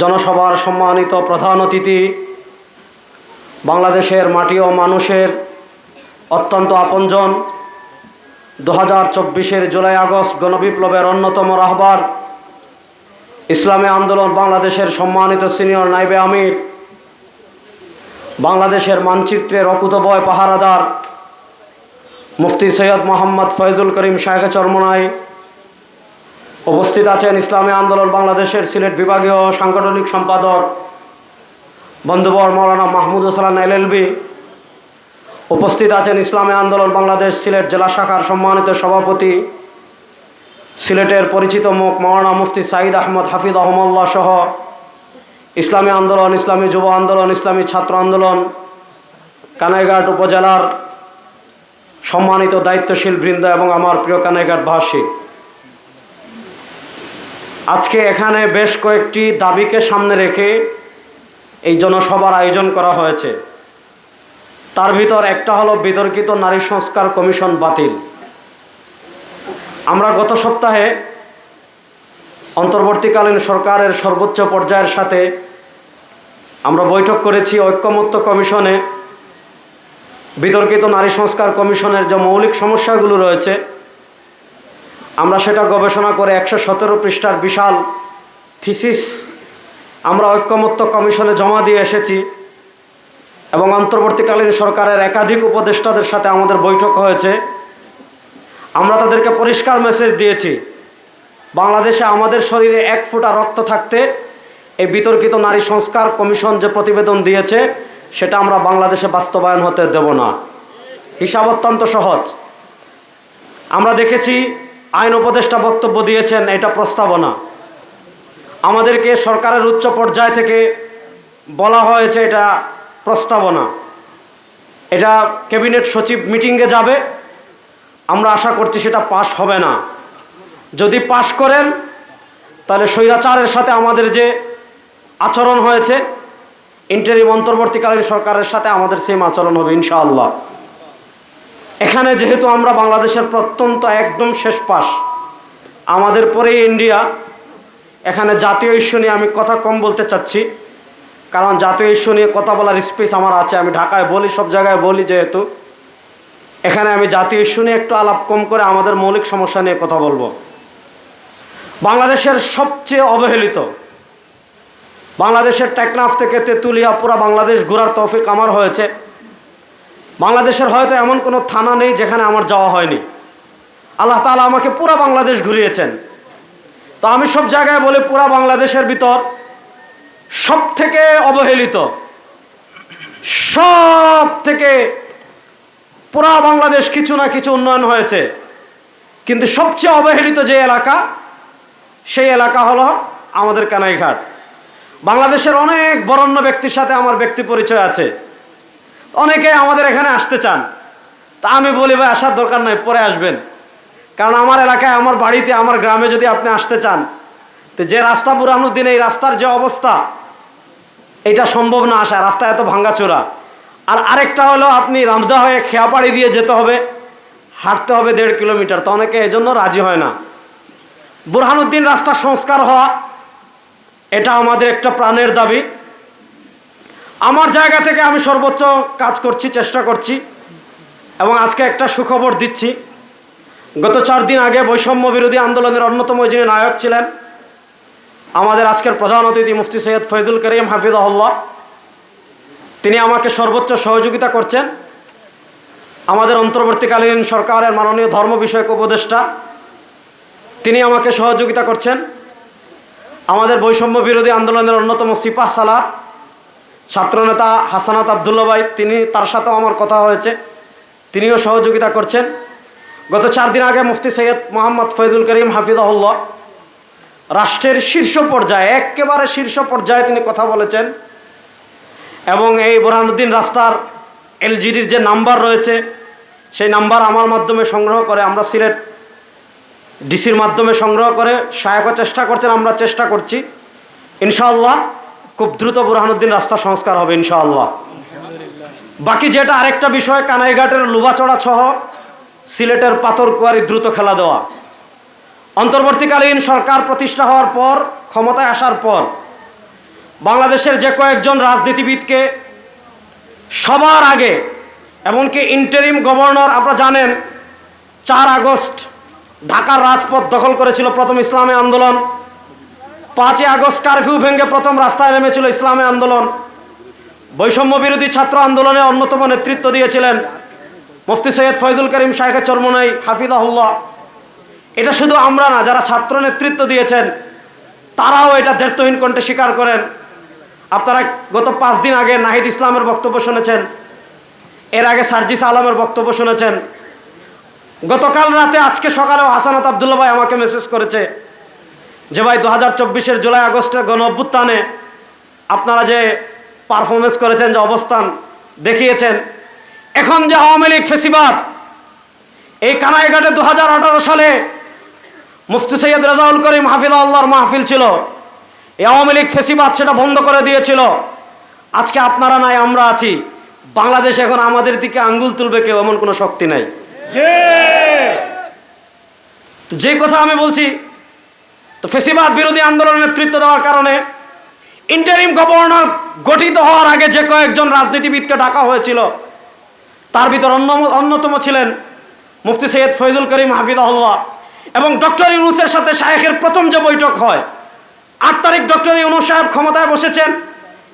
জনসভার সম্মানিত প্রধান অতিথি, বাংলাদেশের মাটি ও মানুষের অত্যন্ত আপনজন। দু হাজার চব্বিশের জুলাই আগস্ট গণবিপ্লবের অন্যতম রাহবার, ইসলামী আন্দোলন বাংলাদেশের সম্মানিত সিনিয়র নাইবে আমির, বাংলাদেশের মানচিত্রের অকুতবয় পাহারাদার মুফতি সৈয়দ মোহাম্মদ ফয়জুল করিম শাহেখ চরমনাই উপস্থিত আছেন ইসলামী আন্দোলন বাংলাদেশের সিলেট বিভাগীয় সাংগঠনিক সম্পাদক বন্ধুবর মৌলানা মাহমুদ হাসান এলএলবি। উপস্থিত আছেন ইসলামী আন্দোলন বাংলাদেশ সিলেট জেলা শাখার সম্মানিত সভাপতি, সিলেটের পরিচিত মুখ মৌলানা মুফতি সাঈদ আহমদ হাফিজ আহমল্লা সহ ইসলামী আন্দোলন, ইসলামী যুব আন্দোলন, ইসলামী ছাত্র আন্দোলন, কানাইঘাট উপজেলার সম্মানিত দায়িত্বশীল বৃন্দ এবং আমার প্রিয় কানাইঘাট ভাষী আজকে এখানে বেশ কয়েকটি দাবিকে সামনে রেখে এই জনসভার আয়োজন করা হয়েছে। তার ভিতর একটা হলো বিতর্কিত নারী সংস্কার কমিশন বাতিল। আমরা গত সপ্তাহে অন্তর্বর্তীকালীন সরকারের সর্বোচ্চ পর্যায়ের সাথে আমরা বৈঠক করেছি ঐক্যমত্য কমিশনে। বিতর্কিত নারী সংস্কার কমিশনের যে মৌলিক সমস্যাগুলো রয়েছে আমরা সেটা গবেষণা করে একশো সতেরো পৃষ্ঠার বিশাল থিসিস আমরা ঐক্যমত্য কমিশনে জমা দিয়ে এসেছি এবং অন্তর্বর্তীকালীন সরকারের একাধিক উপদেষ্টাদের সাথে আমাদের বৈঠক হয়েছে। আমরা তাদেরকে পরিষ্কার মেসেজ দিয়েছি, বাংলাদেশে আমাদের শরীরে এক ফোঁটা রক্ত থাকতে এই বিতর্কিত নারী সংস্কার কমিশন যে প্রতিবেদন দিয়েছে, সেটা আমরা বাংলাদেশে বাস্তবায়ন হতে দেব না। হিসাব অত্যন্ত সহজ। আমরা দেখেছি আইন উপদেষ্টা বক্তব্য দিয়েছেন, এটা প্রস্তাবনা। আমাদেরকে সরকারের উচ্চ পর্যায় থেকে বলা হয়েছে এটা প্রস্তাবনা। এটা ক্যাবিনেট সচিব মিটিংয়ে যাবে, আমরা আশা করছি সেটা পাশ হবে না। যদি পাশ করেন, তাহলে স্বৈরাচারের সাথে আমাদের যে আচরণ হয়েছে ইন্টারিম অন্তর্বর্তীকালীন সরকারের সাথে আমাদের সেম আচরণ হবে, ইনশাআল্লাহ। এখানে যেহেতু আমরা বাংলাদেশের প্রত্যন্ত একদম শেষ পাশ, আমাদের পরে ইন্ডিয়া। এখানে জাতীয় ইস্যু নিয়ে আমি কথা কম বলতে চাচ্ছি, কারণ জাতীয় ইস্যু নিয়ে কথা বলার স্পেস আমার আছে। আমি ঢাকায় বলি, সব জায়গায় বলি যেহেতু। এখানে আমি জাতীয় ইস্যু নিয়ে একটু আলাপ কম করে আমাদের মৌলিক সমস্যা নিয়ে কথা বলব। বাংলাদেশের সবচেয়ে অবহেলিত, বাংলাদেশের টেকনাফ থেকে তেঁতুলিয়া, পুরা বাংলাদেশ ঘোরার তৌফিক আমার হয়েছে। বাংলাদেশের হয়তো এমন কোনো থানা নেই যেখানে আমার যাওয়া হয়নি। আল্লাহ তালা আমাকে পুরা বাংলাদেশ ঘুরিয়েছেন। তো আমি সব জায়গায় বলি পুরা বাংলাদেশের ভিতর সব থেকে অবহেলিত সব থেকে পুরা বাংলাদেশ কিছু না কিছু উন্নয়ন হয়েছে। কিন্তু সবচেয়ে অবহেলিত যে এলাকা, সেই এলাকা হলো আমাদের কানাইঘাট। বাংলাদেশের অনেক বরণ্য ব্যক্তির সাথে আমার ব্যক্তি পরিচয় আছে। অনেকে আমাদের এখানে আসতে চান। তা আমি বলি, ভাই, আসার দরকার নয় পরে আসবেন। কারণ আমার এলাকায়, আমার বাড়িতে, আমার গ্রামে যদি আপনি আসতে চান, তো যে রাস্তা পুরানোর দিন এই রাস্তার যে অবস্থা, এটা সম্ভব না আসা। রাস্তা এত ভাঙ্গাচোরা। আর আরেকটা হলো, আপনি রামদা হয়ে খেয়াপাড়ি দিয়ে যেতে হবে। হাঁটতে হবে দেড় কিলোমিটার। তো অনেকে এজন্য রাজি হয় না। বুরহানুদ্দিন রাস্তা সংস্কার হওয়া, এটা আমাদের একটা প্রাণের দাবি। আমার জায়গা থেকে আমি সর্বোচ্চ কাজ করছি, চেষ্টা করছি এবং আজকে একটা সুখবর দিচ্ছি। গত চার দিন আগে বৈষম্য বিরোধী আন্দোলনের অন্যতম যিনি নায়ক ছিলেন, আমাদের আজকের প্রধান অতিথি মুফতি সৈয়দ ফৈজুল করিম হাফিজাহুল্লাহ, তিনি আমাকে সর্বোচ্চ সহযোগিতা করছেন। আমাদের অন্তর্বর্তীকালীন সরকারের মাননীয় ধর্ম বিষয়ক উপদেষ্টা, তিনি আমাকে সহযোগিতা করছেন। আমাদের বৈষম্য বিরোধী আন্দোলনের অন্যতম সিপাহ সালার ছাত্রনেতা হাসানাত আবদুল্লা ভাই, তিনি তার সাথেও আমার কথা হয়েছে। তিনিও সহযোগিতা করছেন। গত চার দিন আগে মুফতি সৈয়দ মোহাম্মদ ফৈদুল করিম হাফিজাহুল্লাহ রাষ্ট্রের শীর্ষ পর্যায়ে, একেবারে শীর্ষ পর্যায়ে তিনি কথা বলেছেন এবং এই বোরহানুদ্দিন রাস্তার এলজিডির যে নাম্বার রয়েছে, সেই নাম্বার আমার মাধ্যমে সংগ্রহ করে, আমরা সিলেট ডিসির মাধ্যমে সংগ্রহ করে সহায়ক চেষ্টা করছেন, আমরা চেষ্টা করছি। ইনশাআল্লাহ খুব দ্রুত বুরহানুদ্দিন রাস্তা সংস্কার হবে, ইনশাআল্লাহ। বাকি যেটা আরেকটা বিষয়, কানাইঘাটের লুবাচড়া সহ সিলেটের পাথর কুয়ারি দ্রুত খেলা দেওয়া। অন্তর্বর্তীকালীন সরকার প্রতিষ্ঠা হওয়ার পর, ক্ষমতায় আসার পর, বাংলাদেশের যে কয়েকজন রাজনীতিবিদকে সবার আগে, এমনকি ইন্টারিম গভর্নর আপনারা জানেন, চার আগস্ট ঢাকার রাজপথ দখল করেছিল প্রথম ইসলামী আন্দোলন। পাঁচই আগস্ট কারফিউ ভেঙে প্রথম রাস্তায় নেমেছিল ইসলামী আন্দোলন। বৈষম্য বিরোধী ছাত্র আন্দোলনে অন্যতম নেতৃত্ব দিয়েছিলেন মুফতি সৈয়দ ফয়জুল করিম শাহেখে চরমনাই হাফিজাহুল্লাহ। এটা শুধু আমরা না, যারা ছাত্র নেতৃত্ব দিয়েছেন, তারাও এটা দেড়তহীন কণ্ঠে স্বীকার করেন। আপনারা গত পাঁচ দিন আগে নাহিদ ইসলামের বক্তব্য শুনেছেন, এর আগে সার্জিস আলমের বক্তব্য শুনেছেন। গতকাল রাতে আজকে সকালেও হাসানাত আবদুল্লা ভাই আমাকে মেসেজ করেছে যে ভাই দু হাজার চব্বিশের জুলাই আগস্টের গণ অভ্যুত্থানে আপনারা যে পারফরমেন্স করেছেন যে অবস্থান দেখিয়েছেন এখন যে আওয়ামী লীগ ফেসিবাদ এই কানাইঘাটে দু হাজার আঠারো সালে মুফতি সৈয়দ রাজাউল করিম হাফিজ আল্লাহর মাহফিল ছিল। এই আওয়ামী লীগ ফেসিবাদ সেটা বন্ধ করে দিয়েছিল। আজকে আপনারা নাই আমরা আছি। বাংলাদেশ এখন আমাদের দিকে আঙ্গুল তুলবে কেউ এমন কোনো শক্তি নাই। যে কথা আমি বলছি তো ফেসিবাদ বিরোধী আন্দোলনের নেতৃত্ব দেওয়ার কারণে ইন্টারিম গভর্নর গঠিত হওয়ার আগে যে কয়েকজন রাজনীতিবিদকে ডাকা হয়েছিল, তার ভিতর অন্য, অন্যতম ছিলেন মুফতি সৈয়দ ফৈজুল করিম হাফিজাহুল্লাহ এবং ডক্টর ইউনুসের সাথে শায়েখের প্রথম যে বৈঠক হয়, আট তারিখ ডক্টর ইউনুস সাহেব ক্ষমতায় বসেছেন।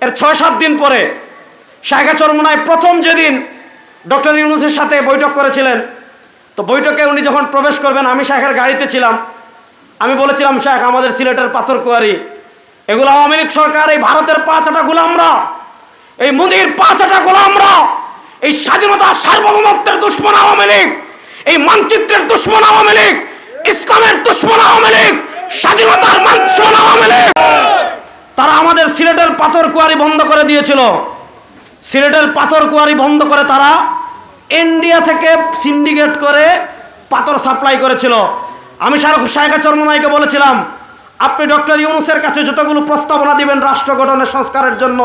এর ছয়, সাত দিন পরে শায়েখা চরমনায় প্রথম যেদিন ডক্টর ইউনুসের সাথে বৈঠক করেছিলেন, তো বৈঠকে উনি যখন প্রবেশ করবেন, আমি শাহের গাড়িতে ছিলাম। আমি বলেছিলাম শাহেখ আমাদের সিলেটের পাথর কুয়ারি। এগুলো আওয়ামী লীগ সরকার, এই ভারতের পাঁচটা গোলামরা, এই মোদির পাঁচটা গোলামরা, এই স্বাধীনতা সার্বভৌমত্বের দুশ্মন আওয়ামী লীগ, এই মানচিত্রের দুশ্মন আওয়ামী লীগ, ইসলামের দুশ্মন আওয়ামী লীগ, স্বাধীনতার দুশ্মন আওয়ামী লীগ। তারা আমাদের সিলেটের পাথর কুয়ারি বন্ধ করে দিয়েছিল। সিলেটের পাথর কুয়ারি বন্ধ করে তারা ইন্ডিয়া থেকে সিন্ডিকেট করে পাথর সাপ্লাই করেছিল। আমি শাহেখা চর্মনাইকে বলেছিলাম, আপনি ডক্টর ইউনুসের কাছে যতগুলো প্রস্তাবনা দিবেন রাষ্ট্র গঠনের সংস্কারের জন্য,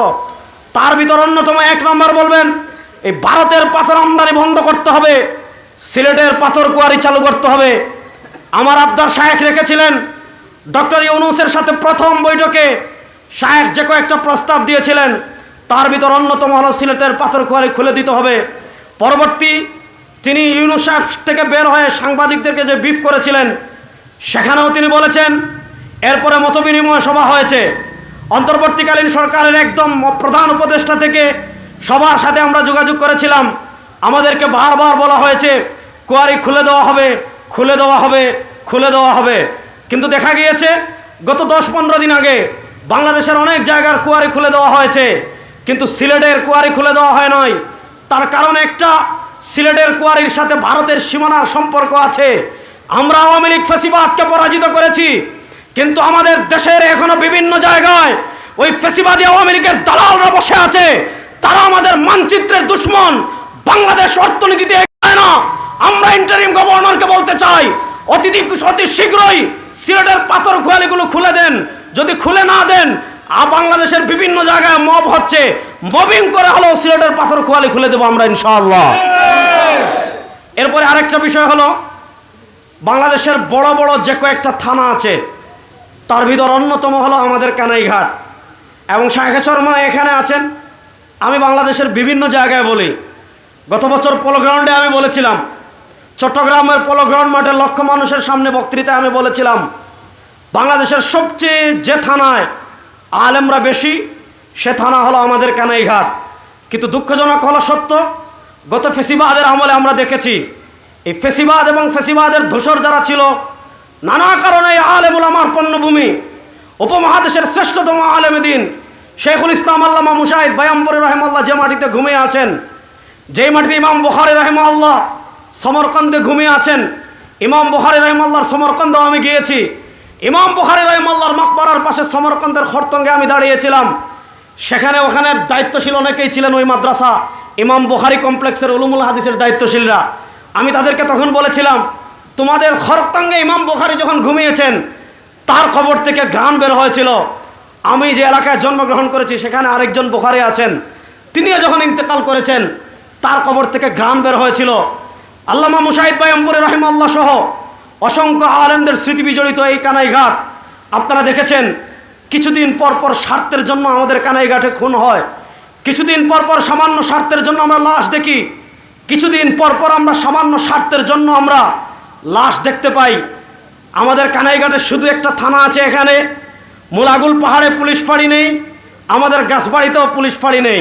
তার ভিতর অন্যতম এক নম্বর বলবেন, এই ভারতের পাথর আমদানি বন্ধ করতে হবে, সিলেটের পাথর কুয়ারি চালু করতে হবে। আমার আবদার শায়েখ রেখেছিলেন, ডক্টর ইউনুসের সাথে প্রথম বৈঠকে শায়েখ যে কয়েকটা প্রস্তাব দিয়েছিলেন, তার ভিতর অন্যতম হলো সিলেটের পাথর কুয়ারি খুলে দিতে হবে। পরবর্তী তিনি ইউনুসাফ থেকে বের হয়ে সাংবাদিকদেরকে যে বিফ করেছিলেন, সেখানেও তিনি বলেছেন, এরপরে মতবিনিময় সভা হয়েছে। অন্তর্বর্তীকালীন সরকারের একদম প্রধান উপদেষ্টা থেকে সবার সাথে আমরা যোগাযোগ করেছিলাম। আমাদেরকে বারবার বলা হয়েছে, কুয়ারি খুলে দেওয়া হবে, খুলে দেওয়া হবে, খুলে দেওয়া হবে। কিন্তু দেখা গিয়েছে, গত দশ পনেরো দিন আগে বাংলাদেশের অনেক জায়গার কুয়ারি খুলে দেওয়া হয়েছে। কিন্তু সিলেটের কুয়ারি খুলে দেওয়া হয় নয় তার কারণ একটা সিলেটের কুয়ারির সাথে ভারতের সীমানার সম্পর্ক আছে। আমরা আওয়ামী লীগ ফেসিবাদকে পরাজিত করেছি, কিন্তু আমাদের দেশের এখনও বিভিন্ন জায়গায় ওই ফেসিবাদী আওয়ামী লীগের দালালরা বসে আছে। তারা আমাদের মানচিত্রের দুশ্মন। বাংলাদেশ অর্থনীতিতে এগোয় না। আমরা ইন্টারিম গভর্নরকে বলতে চাই, অতিথি, অতি শীঘ্রই সিলেটের পাথর খোয়ালিগুলো খুলে দেন। যদি খুলে না দেন, আ বাংলাদেশের বিভিন্ন জায়গায় মব হচ্ছে। মবিং করে হলেও সিলেটের পাথর খোয়ালি খুলে দেবো আমরা ইনশাআল্লাহ। এরপরে আরেকটা বিষয় হলো, বাংলাদেশের বড় বড় যে কয়েকটা থানা আছে, তার ভিতর অন্যতম হলো আমাদের কানাইঘাট। এবং শাহেখা শর্মা এখানে আছেন। আমি বাংলাদেশের বিভিন্ন জায়গায় বলি। গত বছর পোলো গ্রাউন্ডে আমি বলেছিলাম, চট্টগ্রামের পোলো গ্রাউন্ড মাঠে লক্ষ মানুষের সামনে বক্তৃতায় আমি বলেছিলাম, বাংলাদেশের সবচেয়ে যে থানায় আলেমরা বেশি, সে থানা হলো আমাদের কানাইঘাট। কিন্তু দুঃখজনক হলো সত্য গত ফেসিবাদের আমলে আমরা দেখেছি, এই ফেসিবাদ এবং ফেসিবাদের ধূসর যারা ছিল, নানা কারণে আলেমুল আমার পণ্যভূমি, উপমহাদেশের শ্রেষ্ঠতম আলেমে দিন শেখুল ইসলাম আল্লামা মুশাহিদ বায়াম্বরে রহমাল্লাহ যে মাটিতে ঘুমিয়ে আছেন, যেই মাটিতে ইমাম বখারি রহমাল্লাহ সমরকন্দে ঘুমিয়ে আছেন, ইমাম বখারি রহমাল্লাহর সমরকন্দেও আমি গিয়েছি, ইমাম বখারি রহমাল্লাহর মাকবরার পাশে সমরকন্দের খরতঙ্গে আমি দাঁড়িয়েছিলাম, সেখানে ওখানে দায়িত্বশীল অনেকেই ছিলেন ওই মাদ্রাসা ইমাম বখারি কমপ্লেক্সের উলুমুল হাদিসের দায়িত্বশীলরা। আমি তাদেরকে তখন বলেছিলাম, তোমাদের খরতঙ্গে ইমাম বখারি যখন ঘুমিয়েছেন, তার খবর থেকে ঘ্রাণ বের হয়েছিল। আমি যে এলাকায় জন্মগ্রহণ করেছি, সেখানে আরেকজন বোখারি আছেন। তিনিও যখন ইন্তেকাল করেছেন, তার কবর থেকে ঘ্রাণ বের হয়েছিল। আল্লামা মুশাহিদ ভাই অম্বরে রহিমাল্লাহ সহ অসংখ্য আলেমদের স্মৃতি বিজড়িত এই কানাইঘাট। আপনারা দেখেছেন, কিছুদিন পর পর স্বার্থের জন্য আমাদের কানাইঘাটে খুন হয়। কিছুদিন পর পর সামান্য স্বার্থের জন্য আমরা লাশ দেখি। কিছুদিন পর পর আমরা সামান্য স্বার্থের জন্য আমরা লাশ দেখতে পাই। আমাদের কানাইঘাটে শুধু একটা থানা আছে এখানে। মুলাগুল পাহাড়ে পুলিশ ফাঁড়ি নেই। আমাদের গাছবাড়িতেও পুলিশ ফাঁড়ি নেই।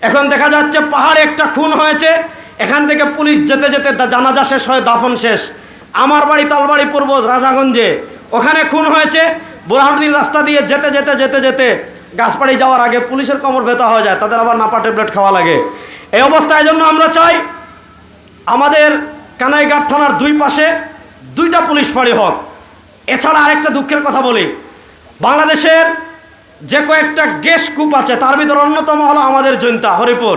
এখন দেখা যাচ্ছে পাহাড়ে একটা খুন হয়েছে। এখান থেকে পুলিশ যেতে যেতে জানাজা শেষ হয়, দাফন শেষ। আমার বাড়ি তালবাড়ি পূর্ব রাজাগঞ্জে। ওখানে খুন হয়েছে। বুরহানুদ্দিন রাস্তা দিয়ে যেতে যেতে যেতে যেতে গাছপাড়ি যাওয়ার আগে পুলিশের কমর ব্যথা হয়ে যায়, তাদের আবার নাপা ট্যাবলেট খাওয়া লাগে। এই অবস্থায় জন্য আমরা চাই, আমাদের কানাইঘাট থানার দুই পাশে দুইটা পুলিশ ফাঁড়ি হোক। এছাড়া আরেকটা দুঃখের কথা বলি, বাংলাদেশের যে কয়েকটা গ্যাস কূপ আছে, তার ভিতরে অন্যতম হলো আমাদের জৈন্তা, হরিপুর।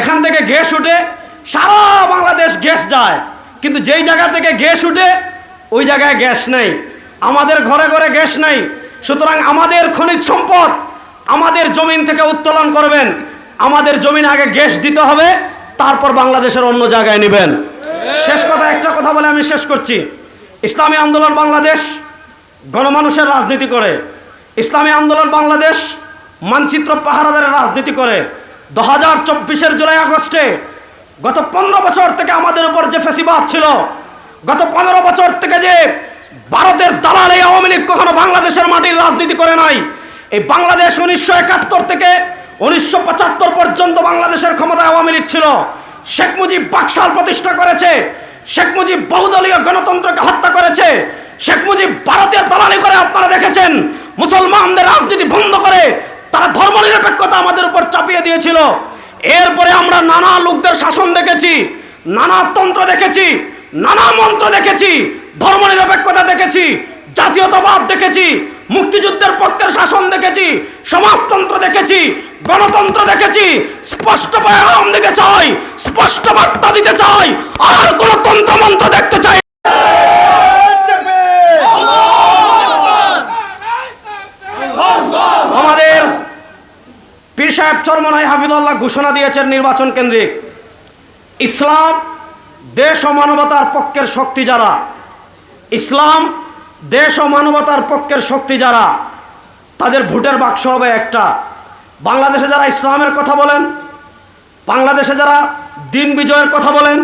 এখান থেকে গ্যাস উঠে সারা বাংলাদেশ গ্যাস যায়, কিন্তু যেই জায়গা থেকে গ্যাস উঠে, ওই জায়গায় গ্যাস নেই। আমাদের ঘরে ঘরে গ্যাস নেই, সুতরাং আমাদের খনিজ সম্পদ আমাদের জমিন থেকে উত্তোলন করবেন। আমাদের জমিন আগে গ্যাস দিতে হবে, তারপর বাংলাদেশের অন্য জায়গায় নেবেন। শেষ কথা, একটা কথা বলে আমি শেষ করছি। ইসলামী আন্দোলন বাংলাদেশ গণমানুষের রাজনীতি করে। ইসলামী আন্দোলন বাংলাদেশ মানচিত্র পাহারাদারের রাজনীতি করে। দু হাজার চব্বিশের জুলাই আগস্টে গত পনেরো বছর থেকে আমাদের উপর যে ফেসিবাদ ছিল, গত পনেরো বছর থেকে যে ভারতের দালাল এই আওয়ামী লীগ কখনো বাংলাদেশের মাটির রাজনীতি করে নাই এই বাংলাদেশ উনিশশো একাত্তর থেকে উনিশশো পঁচাত্তর পর্যন্ত বাংলাদেশের ক্ষমতায় আওয়ামী লীগ ছিল। শেখ মুজিব বাকশাল প্রতিষ্ঠা করেছে। শেখ মুজিব বহুদলীয় গণতন্ত্রকে হত্যা করেছে। শেখ মুজিব ভারতের দালালি করে আপনারা দেখেছেন। মুসলমানদের রাজনীতি বন্ধ করে তারা ধর্মনিরপেক্ষতা আমাদের উপর চাপিয়ে দিয়েছিল। এরপরে আমরা নানা লোকদের শাসন দেখেছি, নানা তন্ত্র দেখেছি, নানা মন্ত্র দেখেছি, ধর্মনিরপেক্ষতা দেখেছি, জাতীয়তাবাদ দেখেছি মুক্তিযুদ্ধের পক্ষের শাসন দেখেছি, সমাজতন্ত্র দেখেছি, গণতন্ত্র দেখেছি, স্পষ্ট পেগাম দিতে চাই, স্পষ্ট বার্তা দিতে চাই, আর কোন তন্ত্রমন্ত্র দেখতে চাই আমাদের পীর সাহেব চরমনাই হাফিদুল্লাহ ঘোষণা দিয়েছেন নির্বাচন কেন্দ্রিক। ইসলাম দেশ ও মানবতার পক্ষের শক্তি যারা, ইসলাম দেশ ও মানবতার পক্ষের শক্তি যারা, তাদের ভোটের বাক্স হবে একটা। বাংলাদেশে যারা ইসলামের কথা বলেন, বাংলাদেশে যারা দিন বিজয়ের কথা বলেন,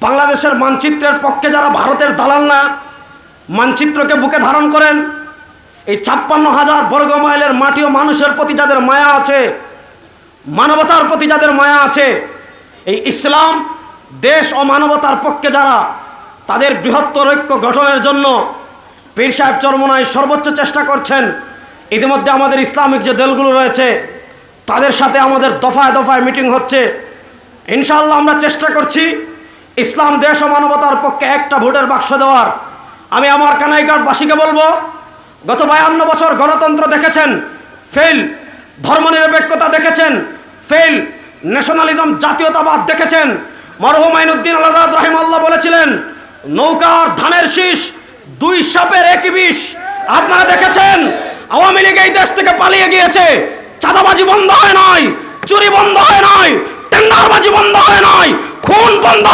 বাংলাদেশের মানচিত্রের পক্ষে যারা ভারতের দালাল না, মানচিত্রকে বুকে ধারণ করেন, এই ছাপ্পান্ন হাজার বর্গ মাইলের মাটি ও মানুষের প্রতি যাদের মায়া আছে, মানবতার প্রতি যাদের মায়া আছে, এই ইসলাম দেশ ও মানবতার পক্ষে যারা, তাদের বৃহত্তর ঐক্য গঠনের জন্য পীর সাহেব চরমনায় সর্বোচ্চ চেষ্টা করছেন। ইতিমধ্যে আমাদের ইসলামিক যে দলগুলো রয়েছে, তাদের সাথে আমাদের দফায় দফায় মিটিং হচ্ছে। ইনশাআল্লাহ আমরা চেষ্টা করছি ইসলাম, দেশ ও মানবতার পক্ষে একটা ভোটের বাক্স দেওয়ার। আমি আমার কানাইঘাটবাসীকে বলব, গত বায়ান্ন বছর গণতন্ত্র দেখেছেন, ফেল, ধর্মনিরপেক্ষতা দেখেছেন, ফেল, ন্যাশনালিজম, জাতীয়তাবাদ দেখেছেন। মরহুম আইনুদ্দিন আল্লাহ বলেছিলেন, নৌকার ধানের শীষ দুই সাপের একই বিষ। আপনারা দেখেছেন? আওয়ামী লীগ এই দেশ থেকে পালিয়ে গিয়েছে। চাঁদাবাজি বন্ধ হয় নাই, চুরি বন্ধ হয় নাই, টেন্ডারবাজি বন্ধ হয় নাই, খুন বন্ধ